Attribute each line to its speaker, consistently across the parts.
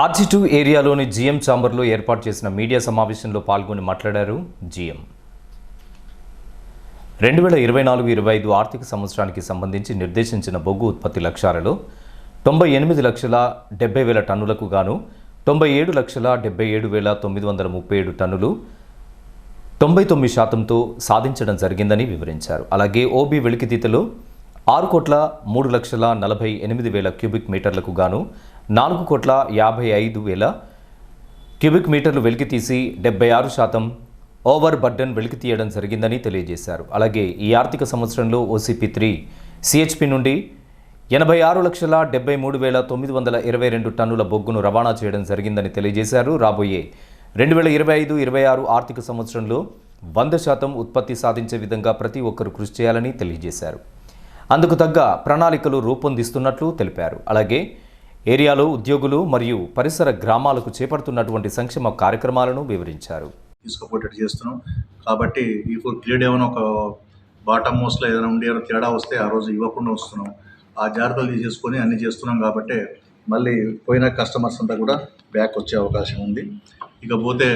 Speaker 1: RG two ఏరియాలోని GM ఛాంబర్లో ఏర్పాటు చేసిన మీడియా సమావేశంలో పాల్గొని మాట్లాడారు జీఎం. రెండు వేల ఇరవై నాలుగు ఇరవై ఐదు ఆర్థిక సంవత్సరానికి సంబంధించి నిర్దేశించిన బొగ్గు ఉత్పత్తి లక్ష్యాలలో తొంభై ఎనిమిది లక్షల డెబ్బై వేల టన్నులకు గాను తొంభై ఏడు లక్షల డెబ్బై ఏడు వేల తొమ్మిది వందల ముప్పై ఏడు టన్నులు తొంభై తొమ్మిది శాతంతో సాధించడం జరిగిందని వివరించారు. అలాగే ఓబీ వెలికితీతలో ఆరు కోట్ల మూడు లక్షల నలభై ఎనిమిది వేల క్యూబిక్ మీటర్లకు గాను నాలుగు కోట్ల యాభై ఐదు వేల క్యూబిక్ మీటర్లు వెలికితీసి డెబ్బై ఆరు శాతం ఓవర్ బర్డన్ వెలికి తీయడం జరిగిందని తెలియజేశారు. అలాగే ఈ ఆర్థిక సంవత్సరంలో ఓసీపీ త్రీ సిహెచ్పి నుండి ఎనభై ఆరు లక్షల డెబ్బై మూడు వేల తొమ్మిది వందల ఇరవై రెండు టన్నుల బొగ్గును రవాణా చేయడం జరిగిందని తెలియజేశారు. రాబోయే రెండు వేల ఇరవై ఐదు ఇరవై ఆరు ఆర్థిక సంవత్సరంలో వంద శాతం ఉత్పత్తి సాధించే విధంగా ప్రతి ఒక్కరూ కృషి చేయాలని తెలియజేశారు. అందుకు తగ్గ ప్రణాళికలు రూపొందిస్తున్నట్లు తెలిపారు. అలాగే ఏరియాలో ఉద్యోగులు మరియు పరిసర గ్రామాలకు చేపడుతున్నటువంటి సంక్షేమ కార్యక్రమాలను వివరించారు.
Speaker 2: తీసుకుపోయేటట్టు చేస్తున్నాం. కాబట్టి ఇప్పుడు పీరియడ్ ఏమైనా ఒక బాటమ్ మోస్ట్లో ఏదైనా ఉండి ఏమైనా తేడా వస్తే ఆ రోజు ఇవ్వకుండా వస్తున్నాం. ఆ జాగ్రత్తలు తీసేసుకొని అన్నీ చేస్తున్నాం కాబట్టి మళ్ళీ పోయిన కస్టమర్స్ అంతా కూడా బ్యాక్ వచ్చే అవకాశం ఉంది. ఇకపోతే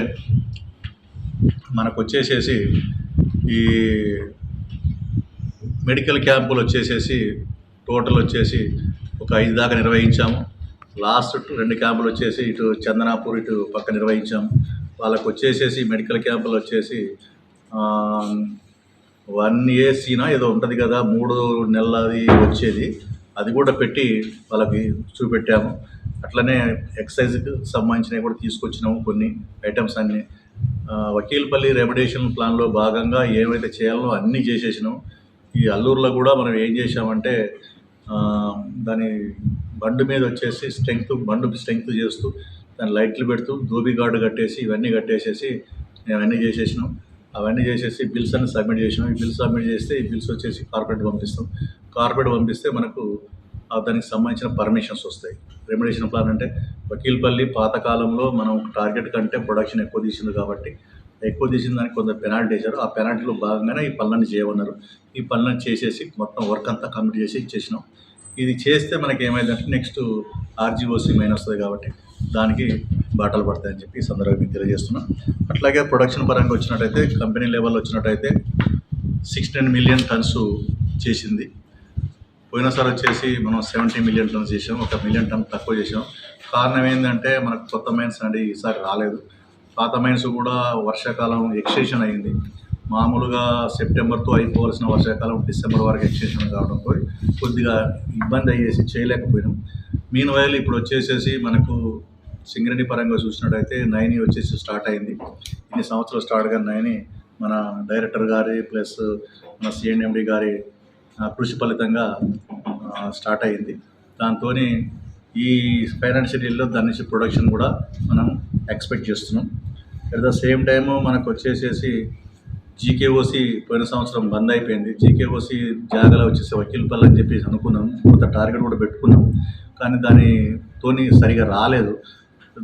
Speaker 2: మనకు వచ్చేసేసి ఈ మెడికల్ క్యాంపులు వచ్చేసేసి టోటల్ వచ్చేసి ఒక ఐదు దాకా నిర్వహించాము. లాస్ట్ రెండు క్యాంపులు వచ్చేసి ఇటు చందనాపూర్ ఇటు పక్క నిర్వహించాము. వాళ్ళకు వచ్చేసేసి మెడికల్ క్యాంపులు వచ్చేసి వన్ ఏసీనా ఏదో ఉంటుంది కదా మూడు నెలలది వచ్చేది. అది కూడా పెట్టి వాళ్ళకి చూపెట్టాము. అట్లనే ఎక్సైజ్కి సంబంధించినవి కూడా తీసుకొచ్చినాము కొన్ని ఐటమ్స్ అన్నీ. వకీల్పల్లి రెమెడేషన్ ప్లాన్లో భాగంగా ఏవైతే చేయాలో అన్నీ చేసేసినాం. ఈ అల్లూరులో కూడా మనం ఏం చేసామంటే దాని బండి మీద వచ్చేసి స్ట్రెంగ్త్ బండు స్ట్రెంగ్త్ చేస్తూ దాని లైట్లు పెడుతూ దోబీ గార్డు కట్టేసి ఇవన్నీ కట్టేసేసి మేము అన్నీ చేసేసినాం. అవన్నీ చేసేసి బిల్స్ అన్ని సబ్మిట్ చేసినాం. ఈ బిల్స్ సబ్మిట్ చేస్తే ఈ బిల్స్ వచ్చేసి కార్పొరేట్ పంపిస్తాం. కార్పొరేట్ పంపిస్తే మనకు దానికి సంబంధించిన పర్మిషన్స్ వస్తాయి. రెమ్యుడేషన్ ప్లాన్ అంటే వకీల్పల్లి పాతకాలంలో మనం టార్గెట్ కంటే ప్రొడక్షన్ ఎక్కువ తీసింది కాబట్టి ఎక్కువ తీసిన దానికి కొంత పెనాల్టీ వేశారు. ఆ పెనాల్టీలో భాగంగానే ఈ పనులన్నీ చేయమన్నారు. ఈ పనులను చేసేసి మొత్తం వర్క్ అంతా కంప్లీట్ చేసి ఇచ్చేసినాం. ఇది చేస్తే మనకి ఏమైందంటే నెక్స్ట్ ఆర్జీఓసీ మెయిన్ వస్తుంది కాబట్టి దానికి బాటలు పడతాయని చెప్పి ఈ సందర్భంగా మీకు తెలియజేస్తున్నాం. అట్లాగే ప్రొడక్షన్ పరంగా వచ్చినట్టయితే కంపెనీ లెవెల్లో వచ్చినట్టయితే సిక్స్టీన్ మిలియన్ టన్స్ చేసింది. పోయినసారి వచ్చేసి మనం సెవెంటీ మిలియన్ టన్స్ చేసాం ఒక మిలియన్ టన్ తక్కువ చేసాం కారణం ఏంటంటే మనకు కొత్త మైన్స్ అనేది ఈసారి రాలేదు. పాత మైన్స్ కూడా వర్షాకాలం ఎక్స్టెన్షన్ అయింది. మామూలుగా సెప్టెంబర్తో అయిపోవాల్సిన వర్షాకాలం డిసెంబర్ వరకు ఎక్స్టెన్షన్ కావడంతో కొద్దిగా ఇబ్బంది అయ్యేసి చేయలేకపోయినాం. మీన్ వైల్ ఇప్పుడు వచ్చేసేసి మనకు సింగరేణి పరంగా చూసినట్టయితే నైని వచ్చేసి స్టార్ట్ అయింది. ఇన్ని సంవత్సరాలు స్టార్ట్ కానీ నైని మన డైరెక్టర్ గారి ప్లస్ మన సిఎన్ఎండి గారి కృషి ఫలితంగా స్టార్ట్ అయింది. దాంతో ఈ ఫైనాన్షియల్ ఇయర్లో దాని నుంచి ప్రొడక్షన్ కూడా మనం ఎక్స్పెక్ట్ చేస్తున్నాం. అట్ ద సేమ్ టైము మనకు వచ్చేసేసి జీకేఓసి పోయిన సంవత్సరం బంద్ అయిపోయింది. జీకేఓసి జాగాలో వచ్చేసి వకీల్పల్లి అని చెప్పేసి అనుకున్నాం. కొంత టార్గెట్ కూడా పెట్టుకున్నాం. కానీ దానితోని సరిగా రాలేదు.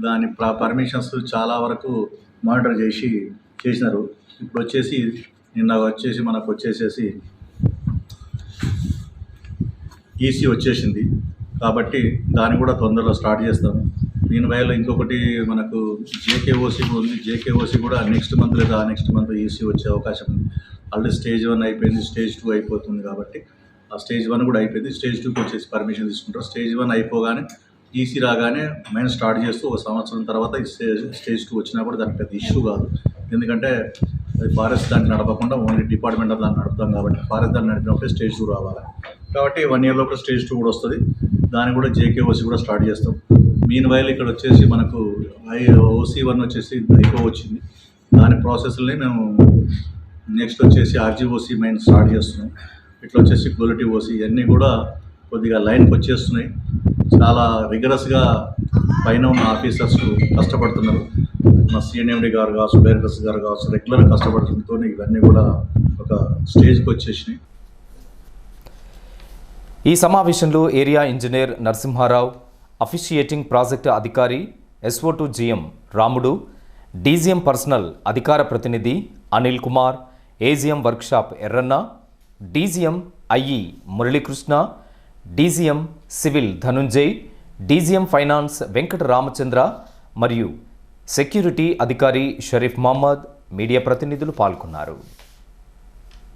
Speaker 2: దాని పర్మిషన్స్ చాలా వరకు మానిటర్ చేసి చేసినారు. ఇప్పుడు వచ్చేసి నిన్న వచ్చేసి మనకు వచ్చేసేసి ఈసీ వచ్చేసింది. కాబట్టి దాన్ని కూడా తొందరలో స్టార్ట్ చేస్తాము దీని వైల్ ఇంకొకటి మనకు జేకేఓసి ఉంది. జేకేఓసి కూడా నెక్స్ట్ మంత్ లేదా నెక్స్ట్ మంత్ ఈసీ వచ్చే అవకాశం ఉంది. ఆల్రెడీ స్టేజ్ వన్ అయిపోయింది స్టేజ్ టూ అయిపోతుంది కాబట్టి ఆ స్టేజ్ వన్ కూడా అయిపోయింది. స్టేజ్ టూకి వచ్చేసి పర్మిషన్ తీసుకుంటారు. స్టేజ్ వన్ అయిపోగానే ఈసీ రాగానే మెయిన్ స్టార్ట్ చేస్తూ ఒక సంవత్సరం తర్వాత స్టేజ్ స్టేజ్ టూ వచ్చినా కూడా దానికి పెద్ద ఇష్యూ కాదు. ఎందుకంటే అది ఫారెస్ట్ దాన్ని నడపకుండా ఓన్లీ డిపార్ట్మెంట్ ఆఫ్ దాన్ని నడుపుతాం కాబట్టి ఫారెస్ట్ దాన్ని నడిపినప్పుడు స్టేజ్ టూ రావాలి. కాబట్టి వన్ ఇయర్ లోపల స్టేజ్ టూ కూడా వస్తుంది. దాన్ని కూడా జేకేఓసి కూడా స్టార్ట్ చేస్తాం. మీన్ వైల్ ఇక్కడ వచ్చేసి మనకు ఐ ఓసీ వన్ వచ్చేసి ఐకో వచ్చింది. దాని ప్రాసెస్ని మేము నెక్స్ట్ వచ్చేసి ఆర్జీఓసి మైన్ స్టార్ట్ చేస్తున్నాం. ఇట్లా వచ్చేసి క్వాలిటీ ఓసీ ఇవన్నీ కూడా కొద్దిగా లైన్కి వచ్చేస్తున్నాయి. చాలా రిగరస్గా పైన ఉన్న ఆఫీసర్స్ కష్టపడుతున్నారు. మా సీఎండి గారు కావచ్చు డైరెక్టర్స్ గారు కావచ్చు రెగ్యులర్ కష్టపడుతుంతో ఇవన్నీ కూడా ఒక స్టేజ్కి వచ్చేసినాయి.
Speaker 1: ఈ సమావేశంలో area engineer Narasimharao officiating project అధికారి ఎస్ఓటు జిఎం రాముడు డీజీఎం పర్సనల్ అధికార ప్రతినిధి Anil Kumar AGM workshop Erranna DGM IE Muralikrishna DGM civil Dhanunjay DGM finance Venkata Ramachandra మరియు సెక్యూరిటీ అధికారి షరీఫ్ మహమ్మద్ మీడియా ప్రతినిధులు పాల్గొన్నారు.